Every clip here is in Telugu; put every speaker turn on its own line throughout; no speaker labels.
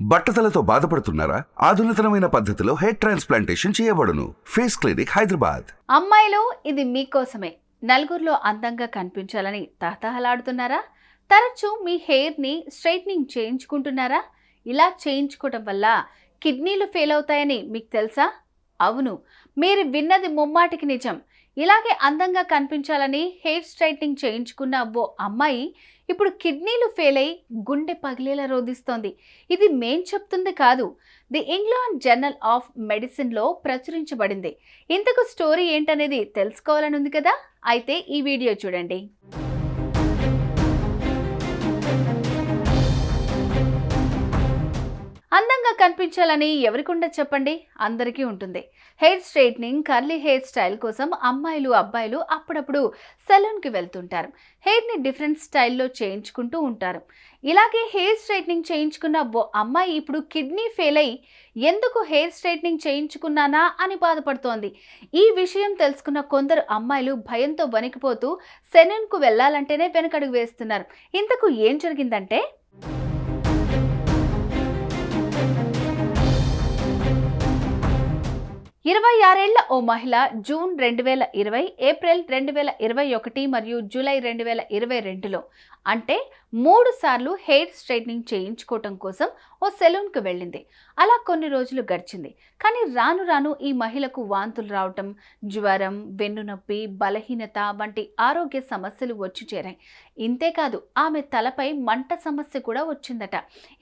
బట్టతలతో బాధపడుతున్నారా? ఆధునితనమైన పద్ధతిలో హెయిర్ ట్రాన్స్ప్లాంటేషన్ చేయబడును. Face clinic Hyderabad.
అమ్మాయిలు ఇది మీకోసమే. నలుగురిలో అందంగా కనిపించాలని తహతహలాడుతున్నారా? తరచూ మీ హెయిర్ని స్ట్రైట్నింగ్ చేయించుకుంటున్నారా? ఇలా చేయించుకోవడం వల్ల కిడ్నీలు ఫెయిల్ అవుతాయని మీకు తెలుసా? అవును. మీరు విన్నది ముమ్మాటికి నిజం. ఇలాగే అందంగా కనిపించాలని హెయిర్ స్ట్రైట్నింగ్ చేయించుకున్న ఓ అమ్మాయి ఇప్పుడు కిడ్నీలు ఫెయిల్ అయి గుండె పగిలేలా రోధిస్తోంది. ఇది మేం చెప్తుంది కాదు. ది ఇంగ్లాండ్ జర్నల్ ఆఫ్ మెడిసిన్లో ప్రచురించబడింది. ఇంతకు స్టోరీ ఏంటనేది తెలుసుకోవాలని ఉంది కదా? అయితే ఈ వీడియో చూడండి. కనిపించాలని ఎవరికుండా చెప్పండి? అందరికీ ఉంటుంది. Hair straightening curly hair style కోసం అమ్మాయిలు అబ్బాయిలు అప్పుడప్పుడు సెలూన్కి వెళ్తుంటారు. హెయిర్ని డిఫరెంట్ స్టైల్లో చేయించుకుంటూ ఉంటారు. ఇలాగే హెయిర్ స్ట్రైట్నింగ్ చేయించుకున్న ఓ అమ్మాయి ఇప్పుడు కిడ్నీ ఫెయిల్ అయి ఎందుకు హెయిర్ స్ట్రైట్నింగ్ చేయించుకున్నానా అని బాధపడుతోంది. ఈ విషయం తెలుసుకున్న కొందరు అమ్మాయిలు భయంతో వణికిపోతూ సెలూన్కు వెళ్ళాలంటేనే వెనకడుగు వేస్తున్నారు. ఇంతకు ఏం జరిగిందంటే ఇరవై ఆరేళ్ళ ఓ మహిళ జూన్ రెండు వేల ఇరవై ఏప్రిల్ రెండు వేల ఇరవై ఒకటి మరియు జూలై రెండు వేల ఇరవై రెండులో అంటే మూడు సార్లు హెయిర్ స్ట్రైట్నింగ్ చేయించుకోవటం కోసం ఓ సెలూన్కి వెళ్ళింది. అలా కొన్ని రోజులు గడిచింది. కానీ రాను రాను ఈ మహిళకు వాంతులు రావటం జ్వరం వెన్నునొప్పి బలహీనత వంటి ఆరోగ్య సమస్యలు వచ్చి చేరాయి. ఇంతేకాదు ఆమె తలపై మంట సమస్య కూడా వచ్చిందట.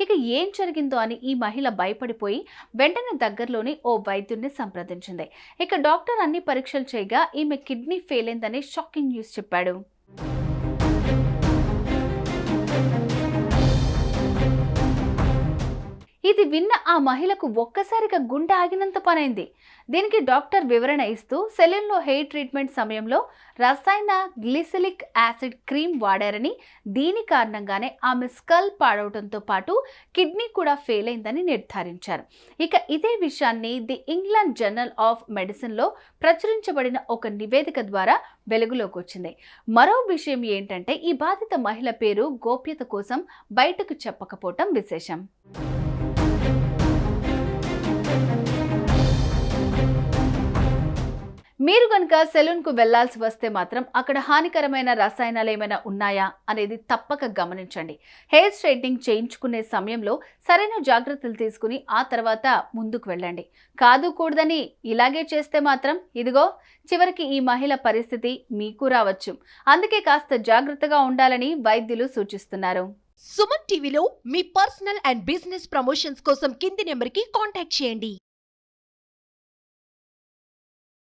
ఇక ఏం జరిగిందో అని ఈ మహిళ భయపడిపోయి వెంటనే దగ్గరలోని ఓ వైద్యుడిని సంప్రదించింది. ఇక డాక్టర్ అన్ని పరీక్షలు చేయగా ఈమె కిడ్నీ ఫెయిల్ అయిందని షాకింగ్ న్యూస్ చెప్పాడు. ఇది విన్న ఆ మహిళకు ఒక్కసారిగా గుండె ఆగినంత పనైంది. దీనికి డాక్టర్ వివరణ ఇస్తూ సెలూన్లో హెయిర్ ట్రీట్మెంట్ సమయంలో రసాయన గ్లిసిలిక్ యాసిడ్ క్రీమ్ వాడారని దీని కారణంగానే ఆమె స్కల్ పాడవడంతో పాటు కిడ్నీ కూడా ఫెయిల్ అయిందని నిర్ధారించారు. ఇక ఇదే విషయాన్ని ది ఇంగ్లాండ్ జర్నల్ ఆఫ్ మెడిసిన్లో ప్రచురించబడిన ఒక నివేదిక ద్వారా వెలుగులోకి వచ్చింది. మరో విషయం ఏంటంటే ఈ బాధిత మహిళ పేరు గోప్యత కోసం బయటకు చెప్పకపోవటం విశేషం. మీరు కనుక సెలూన్కు వెళ్ళాల్సి వస్తే మాత్రం అక్కడ హానికరమైన రసాయనాలు ఏమైనా ఉన్నాయా అనేది తప్పక గమనించండి. హెయిర్ స్ట్రైట్నింగ్ చేయించుకునే సమయంలో సరైన జాగ్రత్తలు తీసుకుని ఆ తర్వాత ముందుకు వెళ్ళండి. కాదు కూడదని ఇలాగే చేస్తే మాత్రం ఇదిగో చివరికి ఈ మహిళ పరిస్థితి మీకు రావచ్చు. అందుకే కాస్త జాగ్రత్తగా ఉండాలని వైద్యులు సూచిస్తున్నారు.
సుమన్ టీవీలో మీ పర్సనల్ అండ్ బిజినెస్ ప్రమోషన్స్ కోసం కింది నెంబర్కి కాంటాక్ట్ చేయండి.